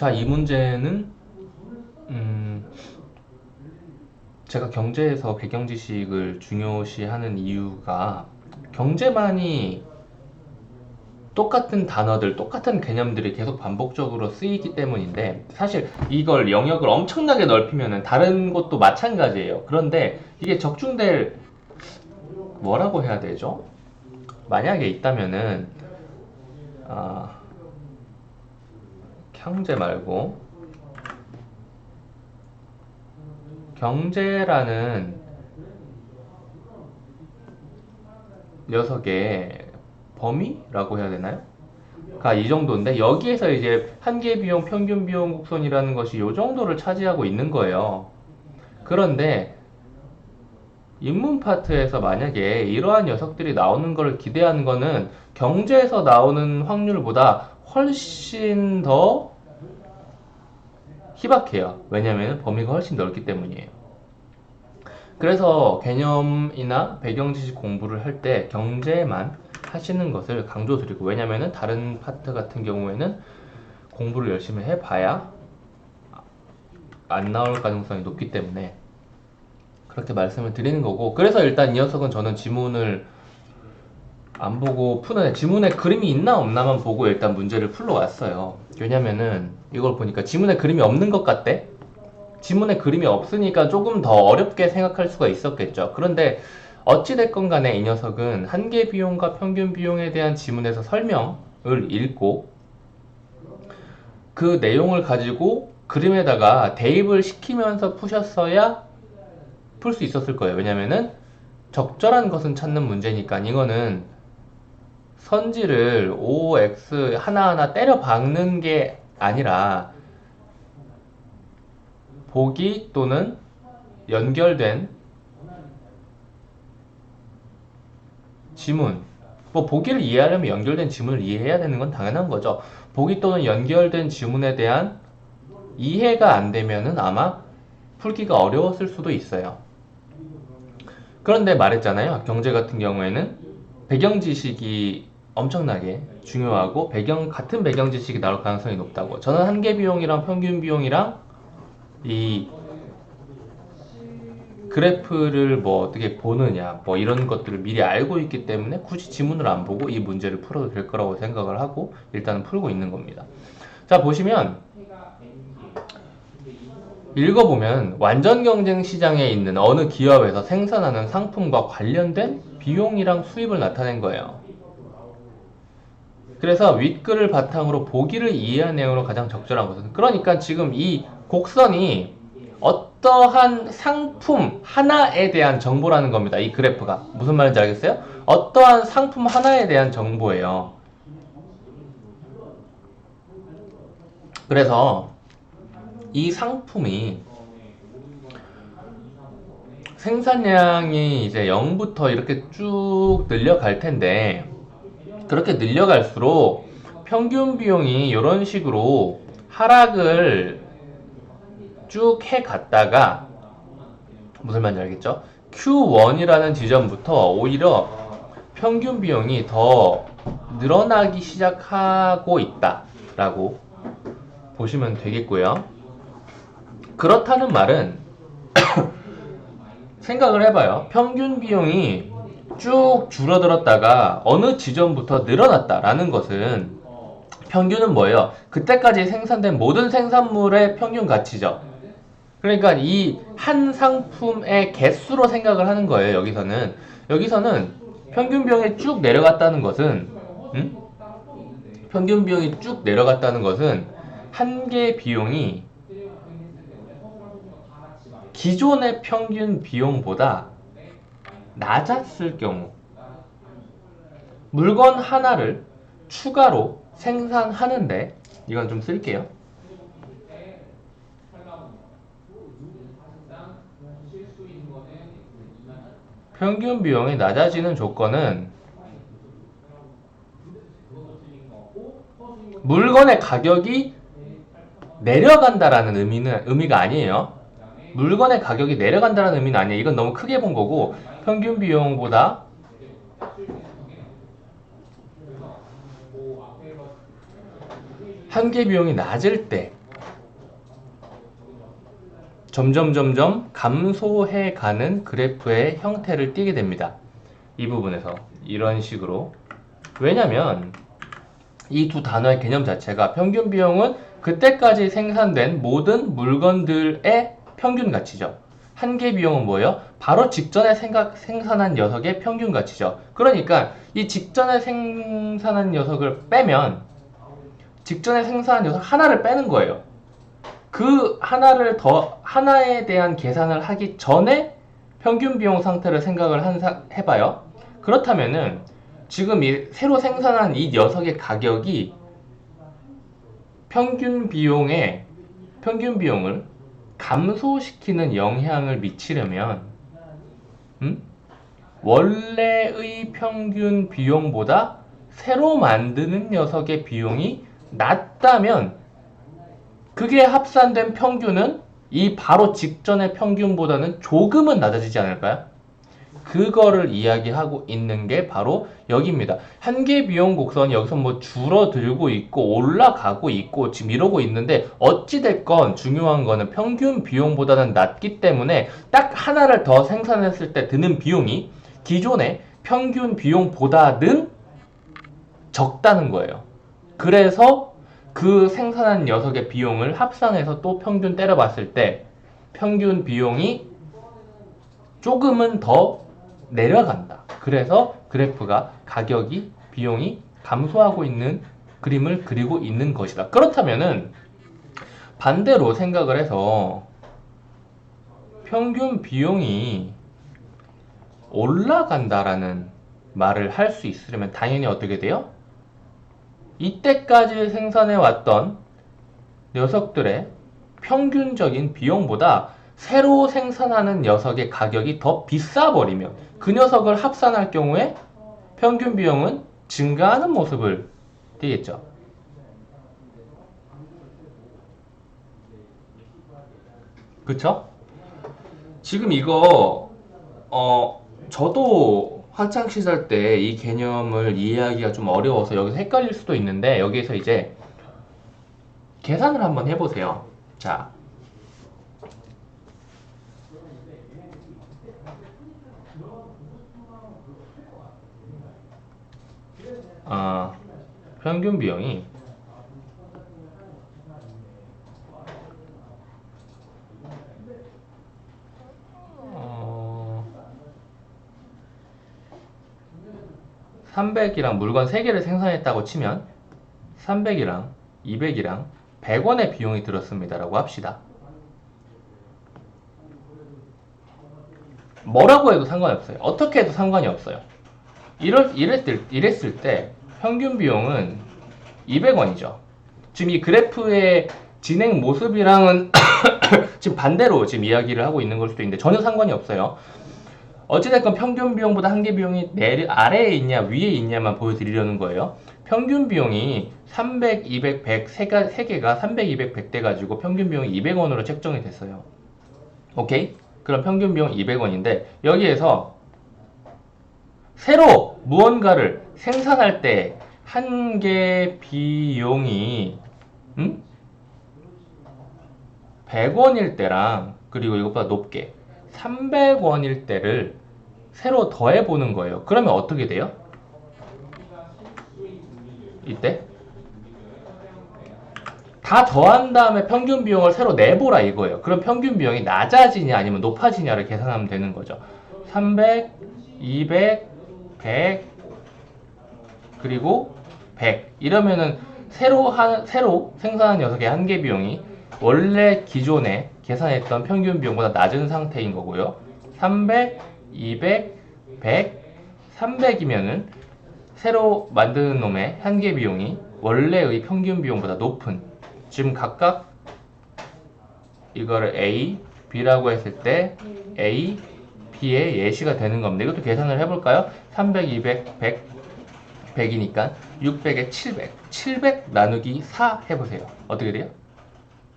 자, 이 문제는 음, 제가 경제에서 배경 지식을 중요시하는 이유가 경제만이 똑같은 단어들, 똑같은 개념들이 계속 반복적으로 쓰이기 때문인데 사실 이걸 영역을 엄청나게 넓히면은 다른 것도 마찬가지예요. 그런데 이게 적중될 뭐라고 해야 되죠? 만약에 있다면은 아, 경제 말고 경제라는 녀석의 범위라고 해야 되나요? 가 이 정도인데 여기에서 이제 한계 비용, 평균 비용 곡선이라는 것이 이 정도를 차지하고 있는 거예요. 그런데 인문 파트에서 만약에 이러한 녀석들이 나오는 걸 기대하는 거는 경제에서 나오는 확률보다 훨씬 더 희박해요. 왜냐면 범위가 훨씬 넓기 때문이에요. 그래서 개념이나 배경 지식 공부를 할 때 경제만 하시는 것을 강조드리고 왜냐면은 다른 파트 같은 경우에는 공부를 열심히 해봐야 안 나올 가능성이 높기 때문에 그렇게 말씀을 드리는 거고 그래서 일단 이 녀석은 저는 지문을 안 보고 푸는 애, 지문에 그림이 있나 없나만 보고 일단 문제를 풀러 왔어요. 왜냐면은 이걸 보니까 지문에 그림이 없는 것 같대? 지문에 그림이 없으니까 조금 더 어렵게 생각할 수가 있었겠죠. 그런데 어찌됐건 간에 이 녀석은 한계 비용과 평균 비용에 대한 지문에서 설명을 읽고 그 내용을 가지고 그림에다가 대입을 시키면서 푸셨어야 풀 수 있었을 거예요. 왜냐면은 적절한 것은 찾는 문제니까. 이거는 선지를 O, X 하나하나 때려 박는 게 아니라 보기 또는 연결된 지문. 뭐 보기를 이해하려면 연결된 지문을 이해해야 되는 건 당연한 거죠. 보기 또는 연결된 지문에 대한 이해가 안 되면은 아마 풀기가 어려웠을 수도 있어요. 그런데 말했잖아요. 경제 같은 경우에는 배경 지식이 엄청나게 중요하고 배경 같은 배경 지식이 나올 가능성이 높다고. 저는 한계 비용이랑 평균 비용이랑 이 그래프를 뭐 어떻게 보느냐 뭐 이런 것들을 미리 알고 있기 때문에 굳이 지문을 안 보고 이 문제를 풀어도 될 거라고 생각을 하고 일단은 풀고 있는 겁니다. 자 보시면 읽어보면 완전 경쟁 시장에 있는 어느 기업에서 생산하는 상품과 관련된 비용이랑 수입을 나타낸 거예요. 그래서 윗글을 바탕으로 보기를 이해한 내용으로 가장 적절한 것은 그러니까 지금 이 곡선이 어떠한 상품 하나에 대한 정보라는 겁니다. 이 그래프가 무슨 말인지 알겠어요? 어떠한 상품 하나에 대한 정보예요. 그래서 이 상품이 생산량이 이제 0부터 이렇게 쭉 늘려갈 텐데 그렇게 늘려갈수록 평균 비용이 이런 식으로 하락을 쭉 해갔다가 무슨 말인지 알겠죠? Q1이라는 지점부터 오히려 평균 비용이 더 늘어나기 시작하고 있다라고 보시면 되겠고요. 그렇다는 말은 생각을 해봐요. 평균 비용이 쭉 줄어들었다가 어느 지점부터 늘어났다라는 것은 평균은 뭐예요? 그때까지 생산된 모든 생산물의 평균 가치죠. 그러니까 이 한 상품의 개수로 생각을 하는 거예요. 여기서는 여기서는 평균 비용이 쭉 내려갔다는 것은 음? 평균 비용이 쭉 내려갔다는 것은 한개 비용이 기존의 평균 비용보다 낮았을 경우 물건 하나를 추가로 생산하는데 이건 좀 쓸게요. 평균 비용이 낮아지는 조건은 물건의 가격이 내려간다라는 의미는 의미가 아니에요. 물건의 가격이 내려간다는 의미는 아니에요. 이건 너무 크게 본 거고 평균 비용보다 한계 비용이 낮을 때 점점 점점 감소해 가는 그래프의 형태를 띠게 됩니다. 이 부분에서 이런 식으로 왜냐면 이 두 단어의 개념 자체가 평균 비용은 그때까지 생산된 모든 물건들의 평균 가치죠. 한계 비용은 뭐예요? 바로 직전에 생각, 생산한 녀석의 평균 가치죠. 그러니까 이 직전에 생산한 녀석을 빼면 직전에 생산한 녀석 하나를 빼는 거예요. 그 하나를 더 하나에 대한 계산을 하기 전에 평균 비용 상태를 생각을 한 사- 해봐요. 그렇다면은 지금 이 새로 생산한 이 녀석의 가격이 평균 비용에 평균 비용을 감소시키는 영향을 미치려면 음? 원래의 평균 비용보다 새로 만드는 녀석의 비용이 낮다면 그게 합산된 평균은 이 바로 직전의 평균보다는 조금은 낮아지지 않을까요? 그거를 이야기하고 있는 게 바로 여기입니다. 한계 비용 곡선 여기서 뭐 줄어들고 있고 올라가고 있고 지금 이러고 있는데 어찌됐건 중요한 거는 평균 비용보다는 낮기 때문에 딱 하나를 더 생산했을 때 드는 비용이 기존의 평균 비용보다는 적다는 거예요. 그래서 그 생산한 녀석의 비용을 합산해서 또 평균 때려봤을 때 평균 비용이 조금은 더 내려간다. 그래서 그래프가 가격이 비용이 감소하고 있는 그림을 그리고 있는 것이다. 그렇다면은 반대로 생각을 해서 평균 비용이 올라간다라는 말을 할 수 있으려면 당연히 어떻게 돼요? 이때까지 생산해 왔던 녀석들의 평균적인 비용보다 새로 생산하는 녀석의 가격이 더 비싸 버리면 그 녀석을 합산할 경우에 평균 비용은 증가하는 모습을 띠겠죠. 그쵸? 지금 이거 어 저도 학창 시절 때 이 개념을 이해하기가 좀 어려워서 여기서 헷갈릴 수도 있는데 여기에서 이제 계산을 한번 해보세요. 자, 아, 평균 비용이 어, 300이랑 물건 3개를 생산했다고 치면 300이랑 200이랑 100원의 비용이 들었습니다 라고 합시다. 뭐라고 해도 상관이 없어요. 어떻게 해도 상관이 없어요. 이럴, 이랬을, 이랬을 때 평균 비용은 200원이죠. 지금 이 그래프의 진행 모습이랑은 지금 반대로 지금 이야기를 하고 있는 걸 수도 있는데 전혀 상관이 없어요. 어찌됐건 평균 비용보다 한계 비용이 아래에 있냐 위에 있냐만 보여드리려는 거예요. 평균 비용이 300, 200, 100 세가, 세 개가 300, 200, 100 돼가지고 평균 비용이 200원으로 책정이 됐어요. 오케이? 그럼 평균 비용 200원인데 여기에서 새로 무언가를 생산할 때 한 개 비용이 음? 100원일 때랑 그리고 이것보다 높게 300원일 때를 새로 더해 보는 거예요. 그러면 어떻게 돼요? 이때 다 더한 다음에 평균 비용을 새로 내보라 이거예요. 그럼 평균 비용이 낮아지냐 아니면 높아지냐를 계산하면 되는 거죠. 300, 200, 100 그리고 100 이러면은 새로 한 새로 생산한 녀석의 한계 비용이 원래 기존에 계산했던 평균 비용보다 낮은 상태인 거고요. 300, 200, 100, 300이면은 새로 만드는 놈의 한계 비용이 원래의 평균 비용보다 높은 지금 각각 이거를 A, B라고 했을 때 A, B의 예시가 되는 겁니다. 이것도 계산을 해볼까요? 300, 200, 100, 100이니까 600에 700. 700 나누기 4 해보세요. 어떻게 돼요?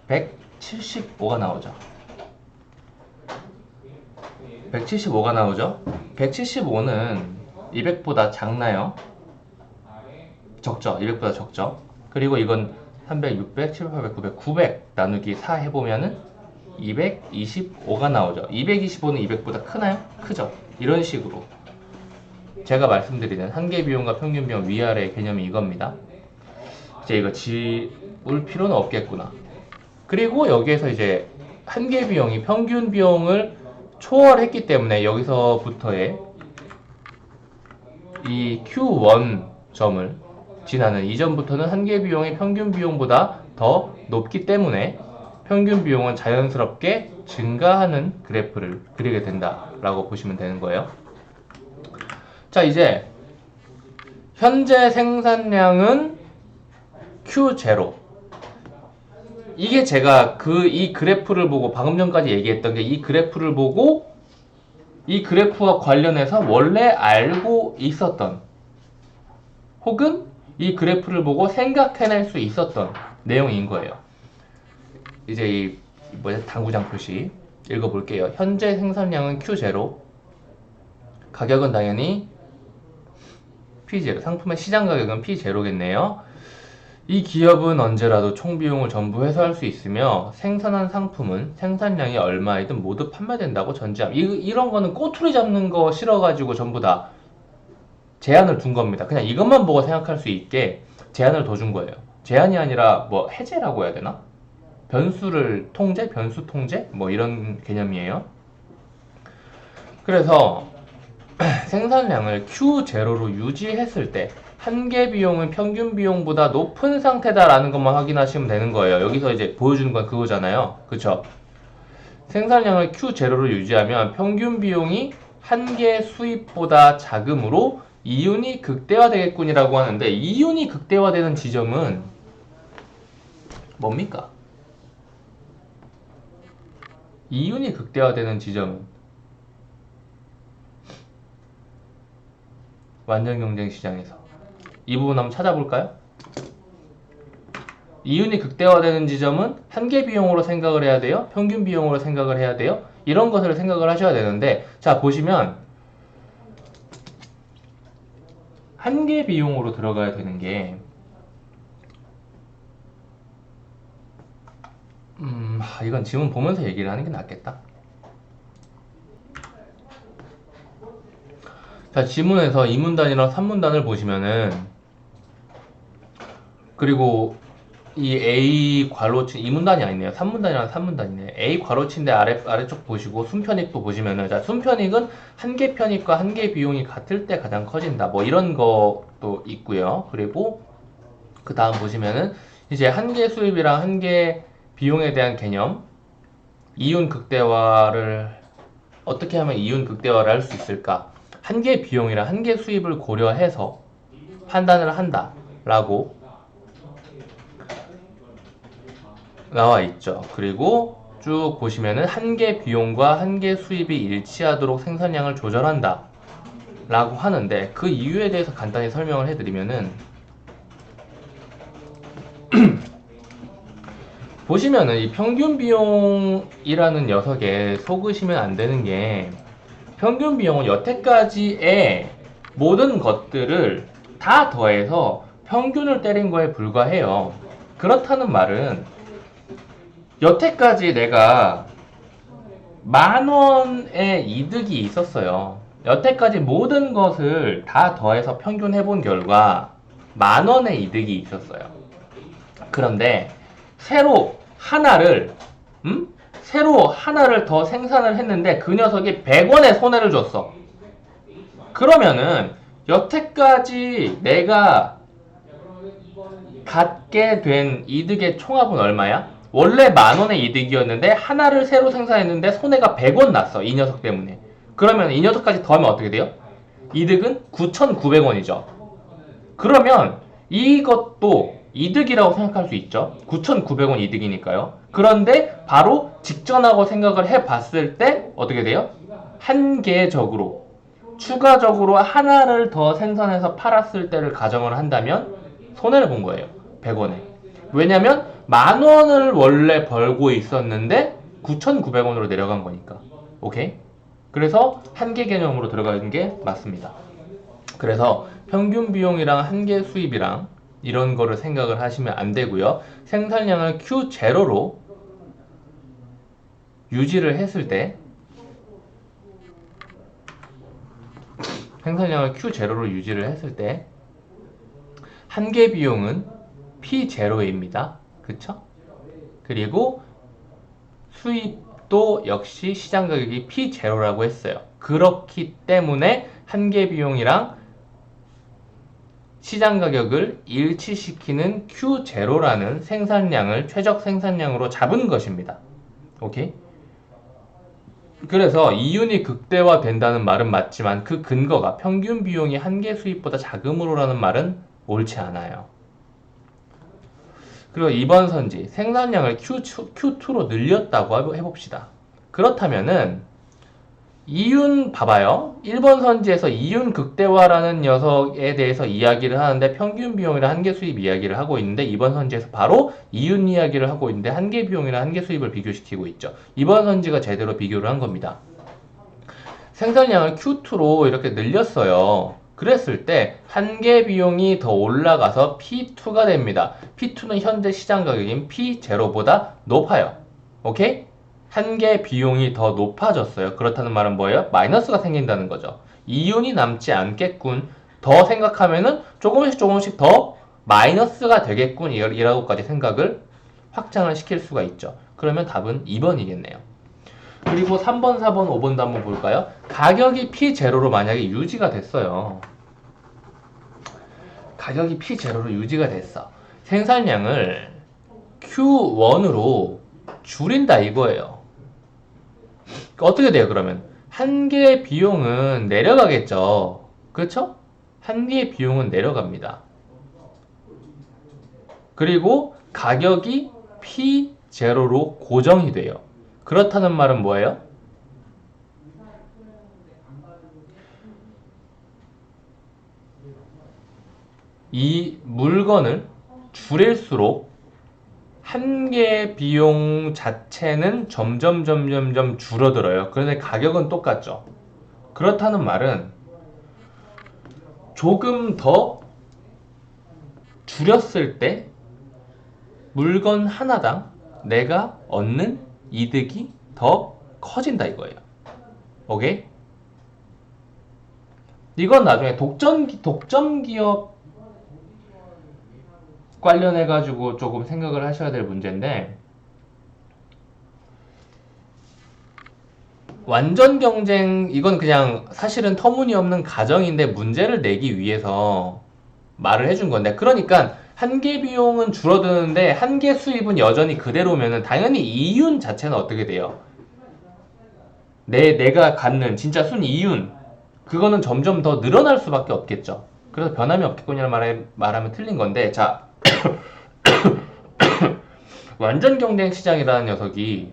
175가 나오죠. 175가 나오죠. 175는 200보다 작나요? 적죠. 200보다 적죠. 그리고 이건 300, 600, 700, 800, 900, 900 나누기 4 해보면은 225가 나오죠. 225는 200보다 크나요? 크죠. 이런 식으로 제가 말씀드리는 한계 비용과 평균 비용 위아래 개념이 이겁니다. 이제 이거 지울 필요는 없겠구나. 그리고 여기에서 이제 한계 비용이 평균 비용을 초월했기 때문에 여기서부터의 이 Q1 점을 지나는 이전부터는 한계 비용이 평균 비용보다 더 높기 때문에 평균 비용은 자연스럽게 증가하는 그래프를 그리게 된다라고 보시면 되는 거예요. 자, 이제 현재 생산량은 Q0. 이게 제가 그 이 그래프를 보고 방금 전까지 얘기했던 게 이 그래프를 보고 이 그래프와 관련해서 원래 알고 있었던 혹은 이 그래프를 보고 생각해낼 수 있었던 내용인 거예요. 이제 이 뭐냐 당구장 표시 읽어볼게요. 현재 생산량은 Q0, 가격은 당연히 P0, 상품의 시장 가격은 P0겠네요. 이 기업은 언제라도 총 비용을 전부 회수할 수 있으며 생산한 상품은 생산량이 얼마이든 모두 판매된다고 전제함. 이, 이런 거는 꼬투리 잡는 거 싫어가지고 전부 다 제한을 둔 겁니다. 그냥 이것만 보고 생각할 수 있게 제한을 둬준 거예요. 제한이 아니라 뭐 해제라고 해야 되나? 변수를 통제, 변수 통제, 뭐 이런 개념이에요. 그래서 생산량을 Q0로 유지했을 때 한계 비용은 평균 비용보다 높은 상태다라는 것만 확인하시면 되는 거예요. 여기서 이제 보여주는 건 그거잖아요. 그쵸? 생산량을 Q0로 유지하면 평균 비용이 한계 수입보다 작으므로 이윤이 극대화되겠군이라고 하는데 이윤이 극대화되는 지점은 뭡니까? 이윤이 극대화되는 지점은 완전 경쟁 시장에서 이 부분 한번 찾아볼까요? 이윤이 극대화되는 지점은 한계 비용으로 생각을 해야 돼요? 평균 비용으로 생각을 해야 돼요? 이런 것을 생각을 하셔야 되는데 자 보시면 한계 비용으로 들어가야 되는 게 음, 하, 이건 지문 보면서 얘기를 하는 게 낫겠다. 자, 지문에서 2문단이랑 3문단을 보시면은 그리고 이 A 괄호치 2문단이 아니네요. 3문단이랑 3문단이네. A 괄호치인데 아래 아래쪽 보시고 순편익도 보시면은 자, 순편익은 한계 편익과 한계 비용이 같을 때 가장 커진다. 뭐 이런 것도 있고요. 그리고 그 다음 보시면은 이제 한계 수입이랑 한계 비용에 대한 개념 이윤 극대화를 어떻게 하면 이윤 극대화를 할 수 있을까? 한계 비용이랑 한계 수입을 고려해서 판단을 한다라고 나와 있죠. 그리고 쭉 보시면은 한계 비용과 한계 수입이 일치하도록 생산량을 조절한다 라고 하는데 그 이유에 대해서 간단히 설명을 해드리면은 보시면은 이 평균 비용이라는 녀석에 속으시면 안 되는 게 평균 비용은 여태까지의 모든 것들을 다 더해서 평균을 때린 거에 불과해요. 그렇다는 말은 여태까지 내가 만 원의 이득이 있었어요. 여태까지 모든 것을 다 더해서 평균 해 본 결과 만 원의 이득이 있었어요. 그런데 새로 하나를 음? 새로 하나를 더 생산을 했는데 그 녀석이 100원의 손해를 줬어. 그러면은 여태까지 내가 갖게 된 이득의 총합은 얼마야? 원래 만 원의 이득이었는데 하나를 새로 생산했는데 손해가 100원 났어. 이 녀석 때문에. 그러면 이 녀석까지 더하면 어떻게 돼요? 이득은 9,900원이죠. 그러면 이것도 이득이라고 생각할 수 있죠. 9,900원 이득이니까요. 그런데 바로 직전하고 생각을 해 봤을 때 어떻게 돼요? 한계적으로 추가적으로 하나를 더 생산해서 팔았을 때를 가정을 한다면 손해를 본 거예요. 100원에. 왜냐면 만 원을 원래 벌고 있었는데 9,900원으로 내려간 거니까. 오케이? 그래서 한계 개념으로 들어가는 게 맞습니다. 그래서 평균 비용이랑 한계 수입이랑 이런 거를 생각을 하시면 안 되고요. 생산량을 Q0로 유지를 했을 때 생산량을 Q0로 유지를 했을 때 한계 비용은 P0입니다. 그쵸? 그리고 수입도 역시 시장 가격이 P0라고 했어요. 그렇기 때문에 한계 비용이랑 시장 가격을 일치시키는 Q0라는 생산량을 최적 생산량으로 잡은 것입니다. 오케이? 그래서 이윤이 극대화된다는 말은 맞지만 그 근거가 평균 비용이 한계 수입보다 작음으로라는 말은 옳지 않아요. 그리고 이번 선지 생산량을 Q2, Q2로 늘렸다고 해봅시다. 그렇다면은 이윤 봐봐요. 1번 선지에서 이윤 극대화라는 녀석에 대해서 이야기를 하는데 평균 비용이랑 한계 수입 이야기를 하고 있는데 이번 선지에서 바로 이윤 이야기를 하고 있는데 한계 비용이랑 한계 수입을 비교시키고 있죠. 이번 선지가 제대로 비교를 한 겁니다. 생산량을 Q2로 이렇게 늘렸어요. 그랬을 때 한계 비용이 더 올라가서 P2가 됩니다. P2는 현재 시장 가격인 P0보다 높아요. 오케이? 한계 비용이 더 높아졌어요. 그렇다는 말은 뭐예요? 마이너스가 생긴다는 거죠. 이윤이 남지 않겠군. 더 생각하면은 조금씩 조금씩 더 마이너스가 되겠군. 이라고까지 생각을 확장을 시킬 수가 있죠. 그러면 답은 2번이겠네요. 그리고 3번, 4번, 5번도 한번 볼까요? 가격이 P0로 만약에 유지가 됐어요. 가격이 P0로 유지가 됐어. 생산량을 Q1으로 줄인다 이거예요. 어떻게 돼요, 그러면? 한 개의 비용은 내려가겠죠. 그렇죠? 한 개의 비용은 내려갑니다. 그리고 가격이 P0로 고정이 돼요. 그렇다는 말은 뭐예요? 이 물건을 줄일수록 한 개의 비용 자체는 점점 점점 점 줄어들어요. 그런데 가격은 똑같죠. 그렇다는 말은 조금 더 줄였을 때 물건 하나당 내가 얻는 이득이 더 커진다 이거예요. 오케이? 이건 나중에 독점 독점 기업 관련해 가지고 조금 생각을 하셔야 될 문제인데 완전 경쟁 이건 그냥 사실은 터무니없는 가정인데 문제를 내기 위해서 말을 해준 건데 그러니까 한계 비용은 줄어드는데 한계 수입은 여전히 그대로면은 당연히 이윤 자체는 어떻게 돼요? 내 내가 갖는 진짜 순 이윤 그거는 점점 더 늘어날 수밖에 없겠죠. 그래서 변함이 없겠군요 말에 말하면 틀린 건데 자 완전 경쟁 시장이라는 녀석이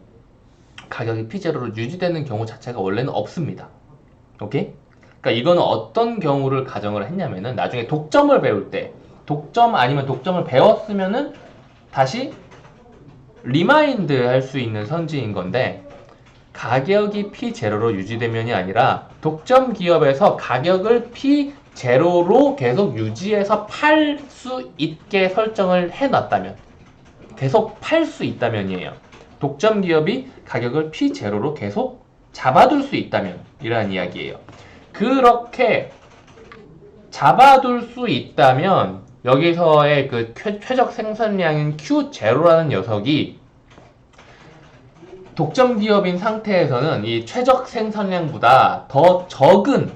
가격이 피제로로 유지되는 경우 자체가 원래는 없습니다. 오케이? 그러니까 이거는 어떤 경우를 가정을 했냐면은 나중에 독점을 배울 때 독점 아니면 독점을 배웠으면은 다시 리마인드 할 수 있는 선지인 건데 가격이 P0로 유지되면이 아니라 독점 기업에서 가격을 P0로 계속 유지해서 팔 수 있게 설정을 해놨다면 계속 팔 수 있다면이에요. 독점 기업이 가격을 P0로 계속 잡아둘 수 있다면 이라는 이야기예요. 그렇게 잡아둘 수 있다면 여기서의 그 최적 생산량인 Q0라는 녀석이 독점 기업인 상태에서는 이 최적 생산량보다 더 적은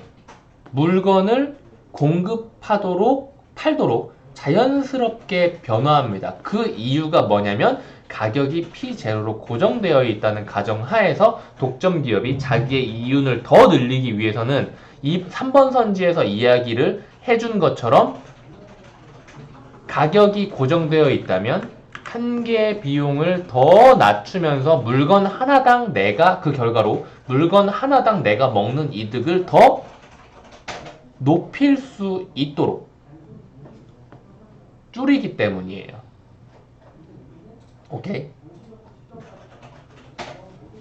물건을 공급하도록 팔도록 자연스럽게 변화합니다. 그 이유가 뭐냐면 가격이 P0로 고정되어 있다는 가정하에서 독점 기업이 자기의 이윤을 더 늘리기 위해서는 이 3번 선지에서 이야기를 해준 것처럼 가격이 고정되어 있다면 한 개의 비용을 더 낮추면서 물건 하나당 내가 그 결과로 물건 하나당 내가 먹는 이득을 더 높일 수 있도록 줄이기 때문이에요. 오케이?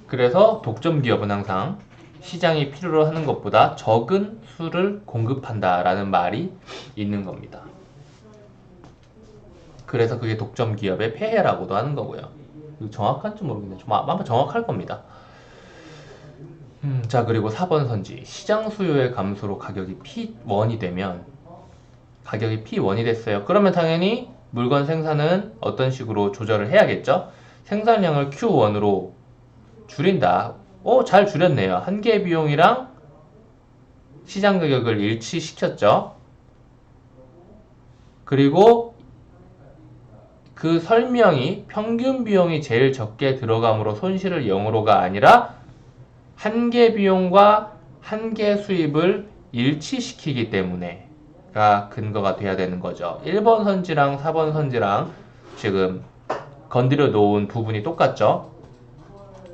그래서 독점 기업은 항상 시장이 필요로 하는 것보다 적은 수를 공급한다라는 말이 있는 겁니다. 그래서 그게 독점 기업의 폐해라고도 하는 거고요. 정확한지 모르겠는데 좀 아마 정확할 겁니다. 음, 자, 그리고 4번 선지. 시장 수요의 감소로 가격이 P1이 되면 가격이 P1이 됐어요. 그러면 당연히 물건 생산은 어떤 식으로 조절을 해야겠죠? 생산량을 Q1으로 줄인다. 오, 잘 줄였네요. 한개 비용이랑 시장 가격을 일치시켰죠. 그리고 그 설명이 평균 비용이 제일 적게 들어감으로 손실을 0으로가 아니라 한 개 비용과 한 개 수입을 일치시키기 때문에 가 근거가 돼야 되는 거죠. 1번 선지랑 4번 선지랑 지금 건드려 놓은 부분이 똑같죠.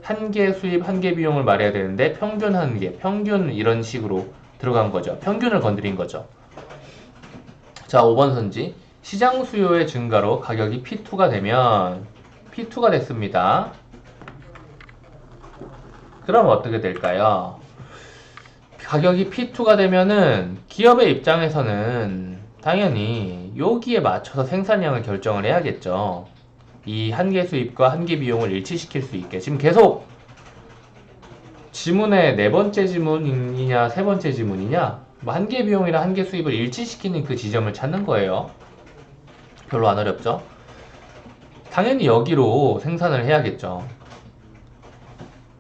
한 개 수입, 한 개 비용을 말해야 되는데 평균 한 개, 평균 이런 식으로 들어간 거죠. 평균을 건드린 거죠. 자, 5번 선지. 시장 수요의 증가로 가격이 P2가 되면 P2가 됐습니다. 그럼 어떻게 될까요? 가격이 P2가 되면은 기업의 입장에서는 당연히 여기에 맞춰서 생산량을 결정을 해야겠죠. 이한개 수입과 한개 비용을 일치시킬 수 있게. 지금 계속 지문의 네 번째 지문이냐 세 번째 지문이냐 뭐한개 비용이랑 한개 수입을 일치시키는 그 지점을 찾는 거예요. 별로 안 어렵죠? 당연히 여기로 생산을 해야겠죠.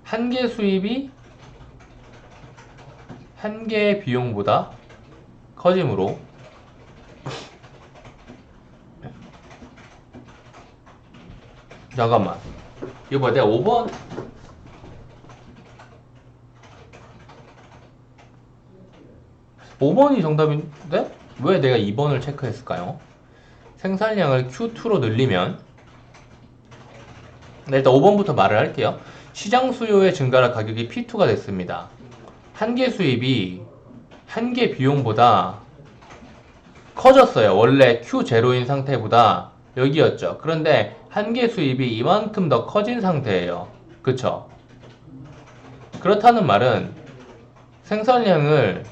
한 개 수입이 한 개의 비용보다 커지므로 잠깐만 이거 뭐야 내가 5번 (5번이) 정답인데 왜 내가 2번을 체크했을까요? 생산량을 Q2로 늘리면 네, 일단 5번부터 말을 할게요. 시장 수요의 증가라 가격이 P2가 됐습니다. 한 개 수입이 한 개 비용보다 커졌어요. 원래 Q0인 상태보다 여기였죠. 그런데 한 개 수입이 이만큼 더 커진 상태예요. 그쵸? 그렇다는 말은 생산량을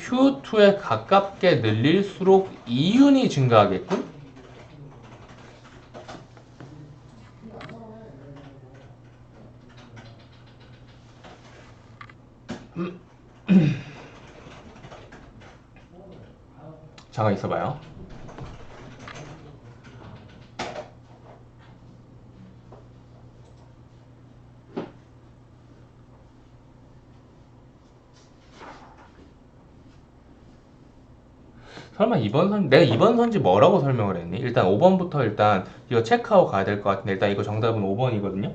Q2에 가깝게 늘릴수록 이윤이 증가하겠군? 잠깐 있어봐요. 설마 2번 선 내가 2번 선지 뭐라고 설명을 했니? 일단 5번부터 일단 이거 체크하고 가야 될 것 같은데 일단 이거 정답은 5번이거든요.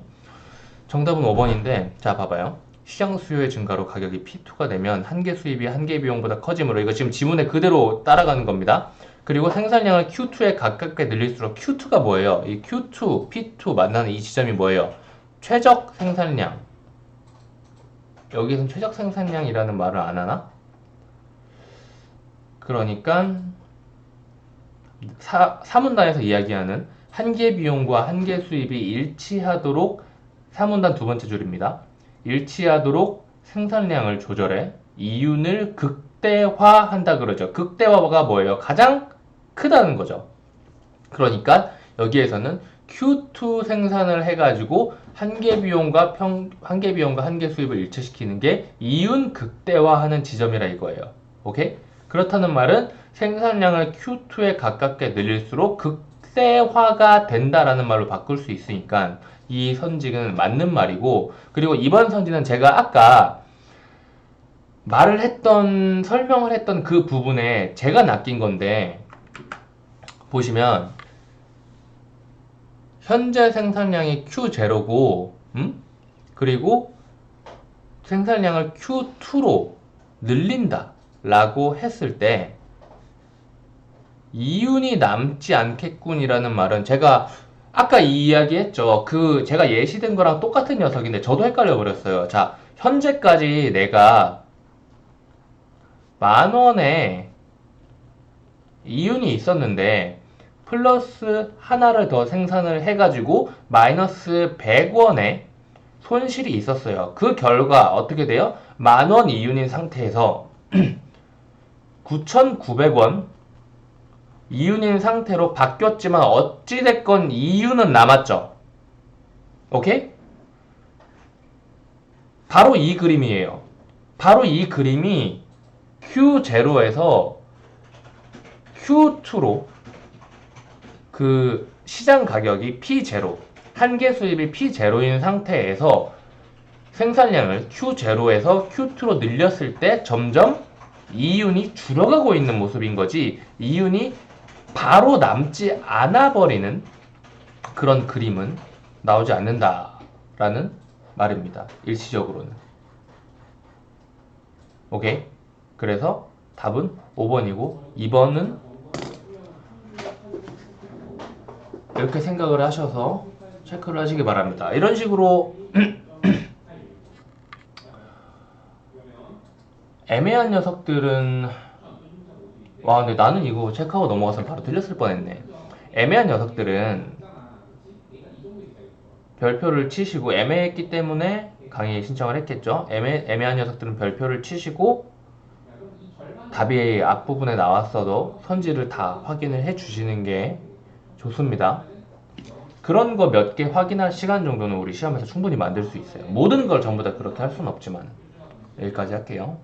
정답은 5번인데 자 봐봐요. 시장 수요의 증가로 가격이 P2가 되면 한 개 수입이 한 개 비용보다 커지므로 이거 지금 지문에 그대로 따라가는 겁니다. 그리고 생산량을 Q2에 가깝게 늘릴수록 Q2가 뭐예요? 이 Q2, P2 만나는 이 지점이 뭐예요? 최적 생산량. 여기선 최적 생산량이라는 말을 안 하나? 그러니까 사, 사문단에서 이야기하는 한 개 비용과 한 개 수입이 일치하도록 사문단 두 번째 줄입니다. 일치하도록 생산량을 조절해 이윤을 극대화한다 그러죠. 극대화가 뭐예요? 가장 크다는 거죠. 그러니까 여기에서는 Q2 생산을 해가지고 한개 비용과 평, 한개 비용과 한개 수입을 일치시키는 게 이윤 극대화하는 지점이라 이거예요. 오케이? 그렇다는 말은 생산량을 Q2에 가깝게 늘릴수록 극 대화가 된다라는 말로 바꿀 수 있으니까 이 선직은 맞는 말이고 그리고 이번 선지는 제가 아까 말을 했던 설명을 했던 그 부분에 제가 낚인 건데 보시면 현재 생산량이 Q0고 음? 그리고 생산량을 Q2로 늘린다 라고 했을 때 이윤이 남지 않겠군이라는 말은 제가 아까 이 이야기 했죠. 그 제가 예시된 거랑 똑같은 녀석인데 저도 헷갈려 버렸어요. 자, 현재까지 내가 만 원의 이윤이 있었는데 플러스 하나를 더 생산을 해가지고 마이너스 100원의 손실이 있었어요. 그 결과 어떻게 돼요? 만 원 이윤인 상태에서 9,900원 이윤인 상태로 바뀌었지만 어찌됐건 이윤은 남았죠. 오케이? 바로 이 그림이에요. 바로 이 그림이 Q0에서 Q2로 그 시장 가격이 P0, 한계 수입이 P0인 상태에서 생산량을 Q0에서 Q2로 늘렸을 때 점점 이윤이 줄어가고 있는 모습인 거지 이윤이 바로 남지 않아 버리는 그런 그림은 나오지 않는다라는 말입니다. 일시적으로는. 오케이. 그래서 답은 5번이고 2번은 이렇게 생각을 하셔서 체크를 하시기 바랍니다. 이런 식으로 애매한 녀석들은 와 근데 나는 이거 체크하고 넘어가서 바로 틀렸을 뻔했네. 애매한 녀석들은 별표를 치시고 애매했기 때문에 강의 신청을 했겠죠. 애매, 애매한 녀석들은 별표를 치시고 답이 앞부분에 나왔어도 선지를 다 확인을 해 주시는 게 좋습니다. 그런 거 몇 개 확인할 시간 정도는 우리 시험에서 충분히 만들 수 있어요. 모든 걸 전부 다 그렇게 할 수는 없지만 여기까지 할게요.